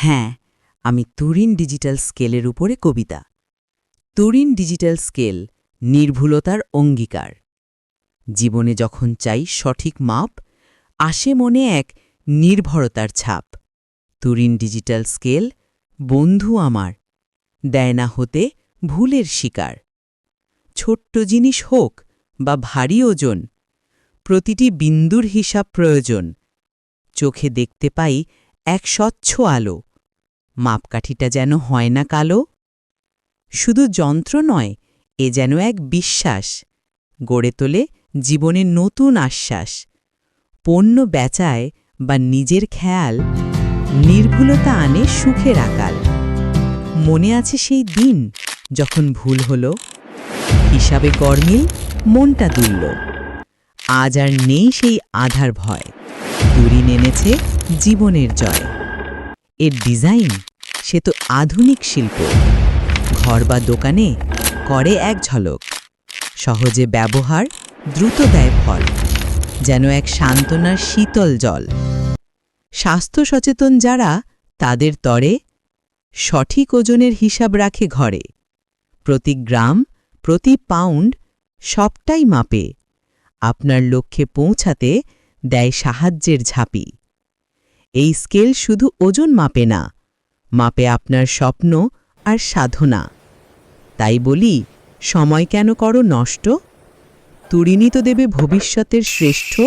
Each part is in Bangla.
হ্যাঁ আমি তুরিন ডিজিটাল স্কেলের উপরে কবিতা। তুরিন ডিজিটাল স্কেল নির্ভুলতার অঙ্গীকার। জীবনে যখন চাই সঠিক মাপ, আসে মনে এক নির্ভরতার ছাপ। তুরিন ডিজিটাল স্কেল বন্ধু আমার, দেয় না হতে ভুলের শিকার। ছোট্ট জিনিস হোক বা ভারী ওজন, প্রতিটি বিন্দুর হিসাব প্রয়োজন। চোখে দেখতে পাই এক স্বচ্ছ আলো। মাপকাঠিটা যেন হয় না কালো। শুধু যন্ত্র নয়, এ যেন এক বিশ্বাস। গড়ে তোলে জীবনের নতুন আশ্বাস। পণ্য বেচায় বা নিজের খেয়াল, নির্ভুলতা আনে সুখের আকাল। মনে আছে সেই দিন যখন ভুল হলো, হিসাবে গরমিল, মনটা দুলল। আজ আর নেই সেই আধার ভয়। তুরিন এনেছে জীবনের জয়। এর ডিজাইন সে তো আধুনিক শিল্প। ঘর বা দোকানে করে এক ঝলক। সহজে ব্যবহার, দ্রুত দেয় ফল। যেন এক সান্ত্বনার শীতল জল। স্বাস্থ্য সচেতন যারা, তাদের তরে সঠিক ওজনের হিসাব রাখে ঘরে। প্রতি গ্রাম, প্রতি পাউন্ড সবটাই মাপে। আপনার লক্ষ্যে পৌঁছাতে দেয় সাহায্যের ঝাঁপি। এই স্কেল শুধু ওজন মাপে না মাপে আপনার স্বপ্ন আর সাধনা। তাই বলি, সময় কেন করো নষ্ট? তুরিনি তো দেবে ভবিষ্যতের শ্রেষ্ঠ।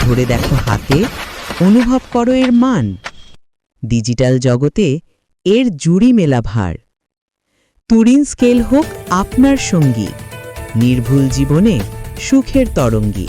ধরে দেখো হাতে, অনুভব করো এর মান। ডিজিটাল জগতে এর জুড়ি মেলা ভার তুরিন স্কেল হোক আপনার সঙ্গী, নির্ভুল জীবনে সুখের তরঙ্গী।